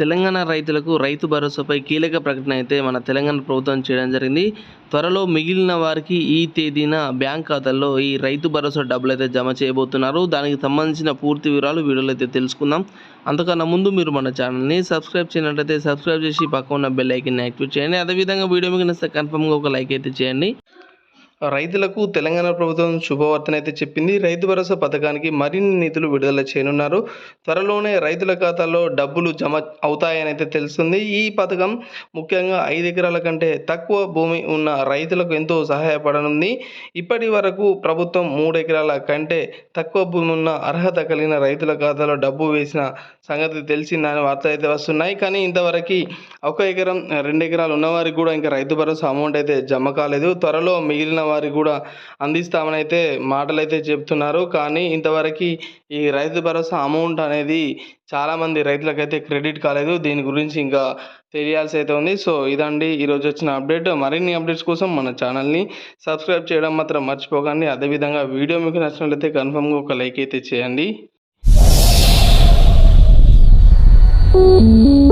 తెలంగాణ రైతులకు రైతు భరోసాపై కీలక ప్రకటన అయితే మన తెలంగాణ ప్రభుత్వం చేయడం జరిగింది. త్వరలో మిగిలిన వారికి ఈ తేదీన బ్యాంక్ ఖాతాల్లో ఈ రైతు భరోసా డబ్బులు అయితే జమ చేయబోతున్నారు. దానికి సంబంధించిన పూర్తి వివరాలు వీడియోలో అయితే తెలుసుకుందాం. అంతకన్నా ముందు మీరు మన ఛానల్ని సబ్స్క్రైబ్ చేయనట్లయితే సబ్స్క్రైబ్ చేసి పక్క ఉన్న బెల్ ఐకన్ యాక్టివేట్ చేయండి. అదేవిధంగా వీడియో మీకు నచ్చితే కన్ఫర్మ్గా ఒక లైక్ అయితే చేయండి. రైతులకు తెలంగాణ ప్రభుత్వం శుభవార్తనైతే అయితే చెప్పింది. రైతు భరోసా పథకానికి మరిన్ని నిధులు విడుదల చేయనున్నారు. త్వరలోనే రైతుల ఖాతాలో డబ్బులు జమ అవుతాయని అయితే తెలుస్తుంది. ఈ పథకం ముఖ్యంగా ఐదు ఎకరాల కంటే తక్కువ భూమి ఉన్న రైతులకు ఎంతో సహాయపడనుంది. ఇప్పటి వరకు ప్రభుత్వం మూడు ఎకరాల కంటే తక్కువ భూమి ఉన్న అర్హత కలిగిన రైతుల ఖాతాలో డబ్బు వేసిన సంగతి తెలిసిందని వార్తలు అయితే వస్తున్నాయి. కానీ ఇంతవరకు ఒక ఎకరం రెండు ఎకరాలు ఉన్నవారికి కూడా ఇంకా రైతు భరోసా అమౌంట్ అయితే జమ కాలేదు. త్వరలో మిగిలిన వారికి కూడా అందిస్తామని అయితే మాటలు అయితే చెప్తున్నారు. కానీ ఇంతవరకు ఈ రైతు భరోసా అమౌంట్ అనేది చాలామంది రైతులకైతే క్రెడిట్ కాలేదు. దీని గురించి ఇంకా తెలియాల్సి అయితే ఉంది. సో ఇదండి ఈరోజు వచ్చిన అప్డేట్. మరిన్ని అప్డేట్స్ కోసం మన ఛానల్ని సబ్స్క్రైబ్ చేయడం మాత్రం మర్చిపోకండి. అదేవిధంగా వీడియో మీకు నచ్చినట్లయితే కన్ఫర్మ్గా ఒక లైక్ అయితే చేయండి. Thank you.